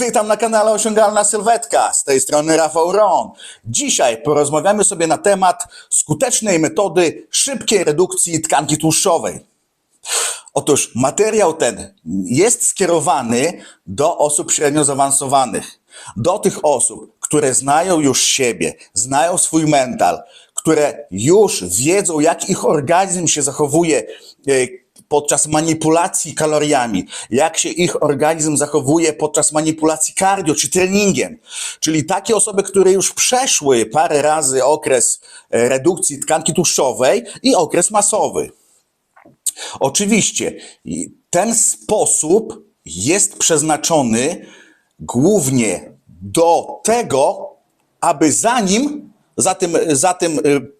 Witam na kanale Osiągalna Sylwetka. Z tej strony Rafał Ron. Dzisiaj porozmawiamy sobie na temat skutecznej metody szybkiej redukcji tkanki tłuszczowej. Otóż materiał ten jest skierowany do osób średnio zaawansowanych, do tych osób, które znają już siebie, znają swój mental, które już wiedzą, jak ich organizm się zachowuje e, podczas manipulacji kaloriami, jak się ich organizm zachowuje podczas manipulacji cardio czy treningiem. Czyli takie osoby, które już przeszły parę razy okres e, redukcji tkanki tłuszczowej i okres masowy. Oczywiście ten sposób jest przeznaczony głównie do tego, aby za nim, za tym, za tym y,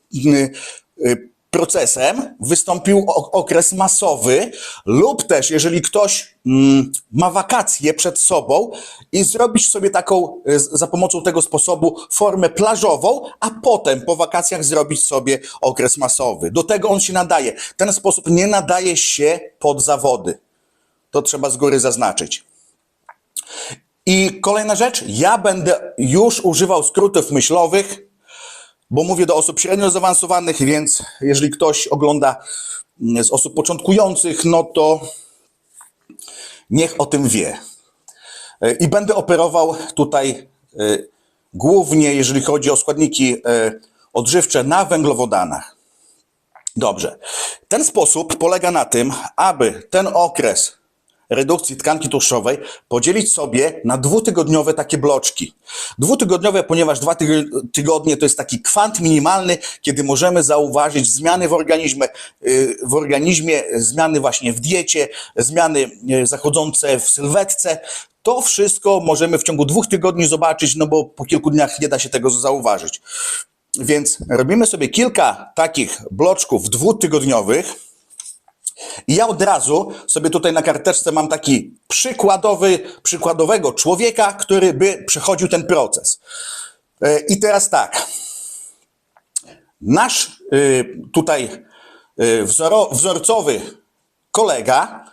y, procesem wystąpił okres masowy, lub też, jeżeli ktoś mm, ma wakacje przed sobą i zrobić sobie taką z- za pomocą tego sposobu formę plażową, a potem po wakacjach zrobić sobie okres masowy. Do tego on się nadaje. Ten sposób nie nadaje się pod zawody. To trzeba z góry zaznaczyć. I kolejna rzecz, ja będę już używał skrótów myślowych, bo mówię do osób średnio zaawansowanych, więc jeżeli ktoś ogląda mm, z osób początkujących, no to niech o tym wie. E, I będę operował tutaj e, głównie, jeżeli chodzi o składniki e, odżywcze, na węglowodanach. Dobrze. Ten sposób polega na tym, aby ten okres redukcji tkanki tłuszczowej podzielić sobie na dwutygodniowe takie bloczki. Dwutygodniowe, ponieważ dwa tyg- tygodnie to jest taki kwant minimalny, kiedy możemy zauważyć zmiany w organizmie, y, w organizmie, zmiany właśnie w diecie, zmiany y, zachodzące w sylwetce. To wszystko możemy w ciągu dwóch tygodni zobaczyć, no bo po kilku dniach nie da się tego zauważyć. Więc robimy sobie kilka takich bloczków dwutygodniowych. I ja od razu sobie tutaj na karteczce mam taki przykładowy, przykładowego człowieka, który by przechodził ten proces. E, I teraz tak. Nasz y, tutaj y, wzoro, wzorcowy kolega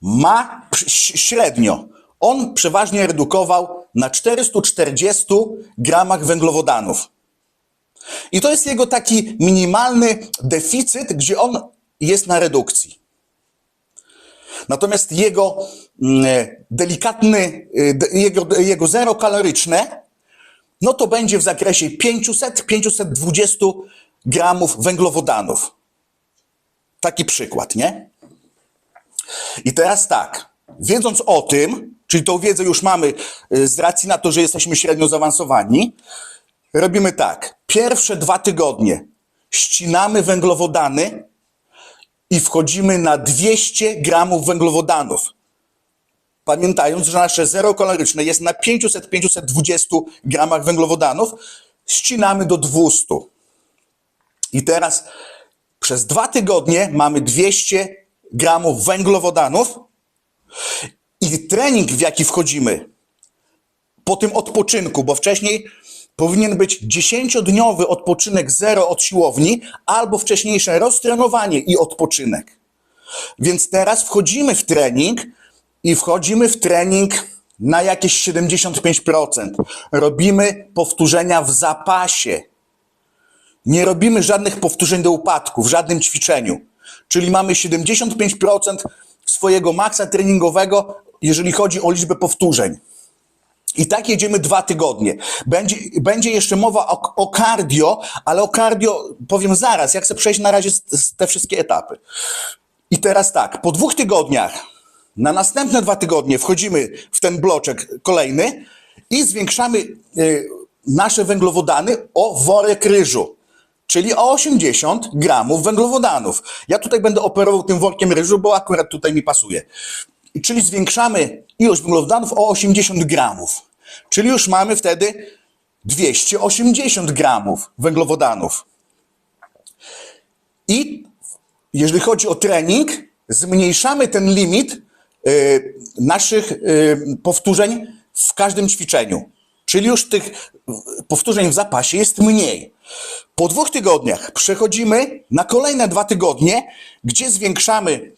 ma średnio. On przeważnie redukował na 440 gramach węglowodanów. I to jest jego taki minimalny deficyt, gdzie on jest na redukcji. Natomiast jego mm, delikatny, y, de- jego, jego zero kaloryczne, no to będzie w zakresie 500-520 gramów węglowodanów. Taki przykład, nie? I teraz tak, wiedząc o tym, czyli tą wiedzę już mamy y, z racji na to, że jesteśmy średnio zaawansowani, robimy tak. Pierwsze dwa tygodnie ścinamy węglowodany i wchodzimy na 200 gramów węglowodanów. Pamiętając, że nasze zero kaloryczne jest na 500-520 gramach węglowodanów, ścinamy do 200. I teraz przez dwa tygodnie mamy 200 gramów węglowodanów i trening, w jaki wchodzimy, po tym odpoczynku, bo wcześniej powinien być 10-dniowy odpoczynek zero od siłowni, albo wcześniejsze roztrenowanie i odpoczynek. Więc teraz wchodzimy w trening i wchodzimy w trening na jakieś 75%. Robimy powtórzenia w zapasie. Nie robimy żadnych powtórzeń do upadku w żadnym ćwiczeniu. Czyli mamy 75% swojego maksa treningowego, jeżeli chodzi o liczbę powtórzeń. I tak jedziemy dwa tygodnie. Będzie, będzie jeszcze mowa o, o cardio, ale o cardio powiem zaraz. Ja chcę przejść na razie te wszystkie etapy. I teraz tak, po dwóch tygodniach, na następne dwa tygodnie wchodzimy w ten bloczek kolejny i zwiększamy y, nasze węglowodany o worek ryżu, czyli o 80 gramów węglowodanów. Ja tutaj będę operował tym workiem ryżu, bo akurat tutaj mi pasuje. Czyli zwiększamy ilość węglowodanów o 80 gramów. Czyli już mamy wtedy 280 gramów węglowodanów. I jeżeli chodzi o trening, zmniejszamy ten limit y, naszych y, powtórzeń w każdym ćwiczeniu. Czyli już tych y, powtórzeń w zapasie jest mniej. Po dwóch tygodniach przechodzimy na kolejne dwa tygodnie, gdzie zwiększamy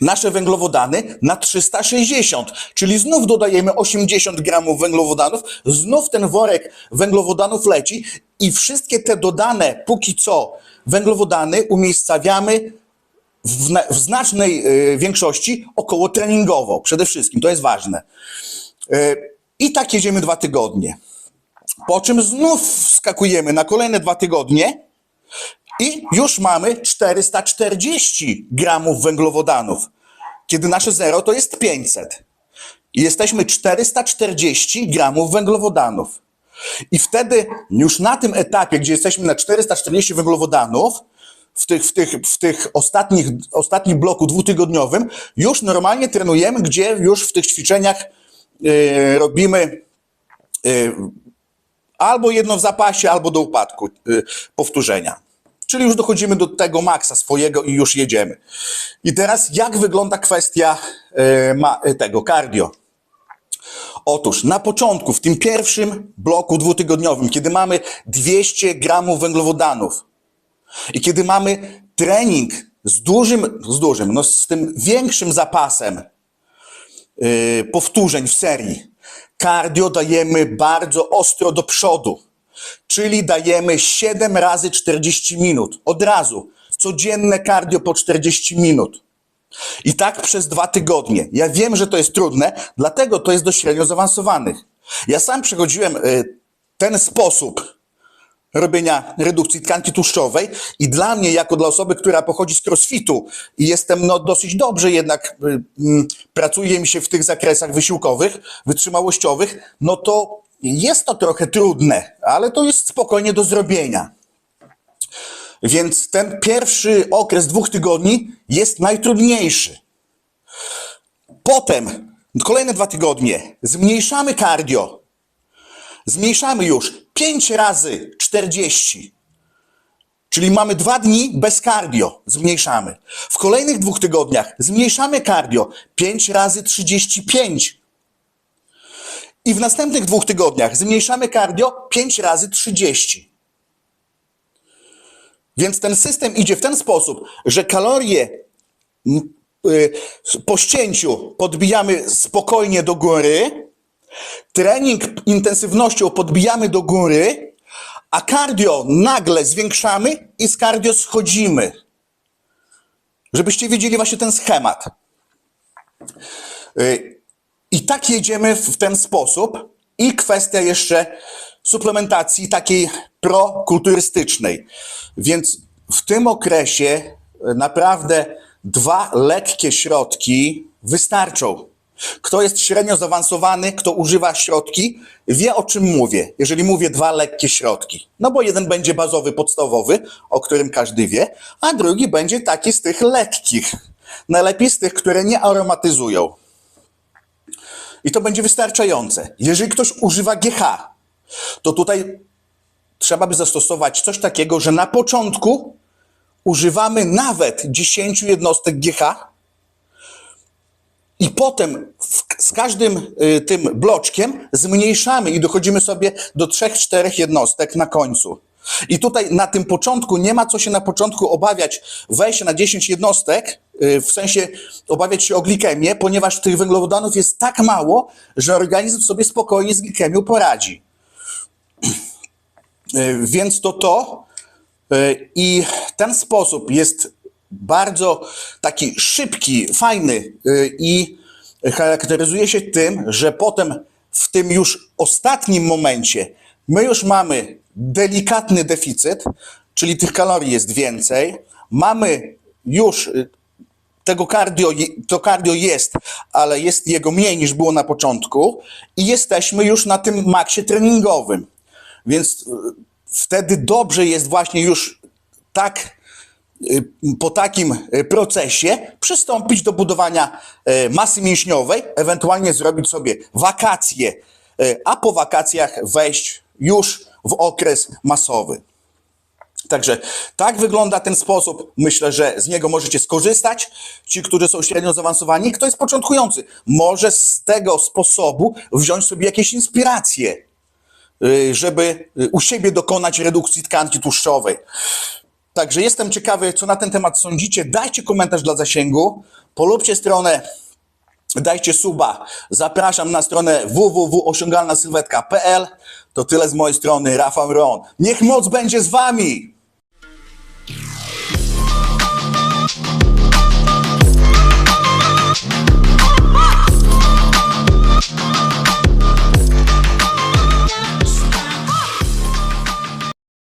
nasze węglowodany na 360, czyli znów dodajemy 80 gramów węglowodanów, znów ten worek węglowodanów leci i wszystkie te dodane póki co węglowodany umiejscawiamy w, w znacznej y, większości około treningowo, przede wszystkim, to jest ważne. Y, I tak jedziemy dwa tygodnie. Po czym znów skakujemy na kolejne dwa tygodnie i już mamy 440 gramów węglowodanów, kiedy nasze zero to jest 500. I jesteśmy 440 gramów węglowodanów. I wtedy już na tym etapie, gdzie jesteśmy na 440 węglowodanów, w tych, w tych, w tych ostatnich, ostatnim bloku dwutygodniowym, już normalnie trenujemy, gdzie już w tych ćwiczeniach yy, robimy yy, albo jedno w zapasie, albo do upadku yy, powtórzenia. Czyli już dochodzimy do tego maksa swojego i już jedziemy. I teraz jak wygląda kwestia yy, ma, tego cardio? Otóż na początku, w tym pierwszym bloku dwutygodniowym, kiedy mamy 200 gramów węglowodanów i kiedy mamy trening z dużym, z dużym, no z tym większym zapasem yy, powtórzeń w serii, cardio dajemy bardzo ostro do przodu, czyli dajemy 7 razy 40 minut, od razu, codzienne cardio po 40 minut. I tak przez dwa tygodnie. Ja wiem, że to jest trudne, dlatego to jest do średnio zaawansowanych. Ja sam przechodziłem y, ten sposób robienia redukcji tkanki tłuszczowej i dla mnie, jako dla osoby, która pochodzi z crossfitu i jestem no, dosyć dobrze jednak, y, y, pracuje mi się w tych zakresach wysiłkowych, wytrzymałościowych, no to jest to trochę trudne, ale to jest spokojnie do zrobienia. Więc ten pierwszy okres dwóch tygodni jest najtrudniejszy. Potem, kolejne dwa tygodnie, zmniejszamy cardio. Zmniejszamy już 5 razy 40. Czyli mamy dwa dni bez cardio, zmniejszamy. W kolejnych dwóch tygodniach zmniejszamy cardio 5 razy 35. I w następnych dwóch tygodniach zmniejszamy cardio 5 razy 30. Więc ten system idzie w ten sposób, że kalorie y, po ścięciu podbijamy spokojnie do góry, trening intensywnością podbijamy do góry, a cardio nagle zwiększamy i z cardio schodzimy. Żebyście wiedzieli właśnie ten schemat. I tak jedziemy w ten sposób. I kwestia jeszcze suplementacji takiej prokulturystycznej. Więc w tym okresie naprawdę dwa lekkie środki wystarczą. Kto jest średnio zaawansowany, kto używa środki, wie o czym mówię, jeżeli mówię dwa lekkie środki. No bo jeden będzie bazowy, podstawowy, o którym każdy wie, a drugi będzie taki z tych lekkich. Najlepiej z tych, które nie aromatyzują. I to będzie wystarczające. Jeżeli ktoś używa GH, to tutaj trzeba by zastosować coś takiego, że na początku używamy nawet 10 jednostek GH i potem w, z każdym y, tym bloczkiem zmniejszamy i dochodzimy sobie do 3-4 jednostek na końcu. I tutaj na tym początku nie ma co się na początku obawiać wejścia na 10 jednostek, w sensie obawiać się o glikemię, ponieważ tych węglowodanów jest tak mało, że organizm sobie spokojnie z glikemią poradzi. Y, więc to to. Y, I ten sposób jest bardzo taki szybki, fajny i charakteryzuje się tym, że potem w tym już ostatnim momencie my już mamy delikatny deficyt, czyli tych kalorii jest więcej, mamy już y, tego cardio, to cardio jest, ale jest jego mniej niż było na początku i jesteśmy już na tym maksie treningowym. Więc y, wtedy dobrze jest właśnie już tak y, po takim procesie przystąpić do budowania masy mięśniowej, ewentualnie zrobić sobie wakacje, a po wakacjach wejść już w okres masowy. Także tak wygląda ten sposób. Myślę, że z niego możecie skorzystać. Ci, którzy są średnio zaawansowani, kto jest początkujący, może z tego sposobu wziąć sobie jakieś inspiracje, y, żeby u siebie dokonać redukcji tkanki tłuszczowej. Także jestem ciekawy, co na ten temat sądzicie. Dajcie komentarz dla zasięgu, polubcie stronę, dajcie suba. Zapraszam na stronę www.osiągalnasylwetka.pl. To tyle z mojej strony, Rafał Ron. Niech moc będzie z wami!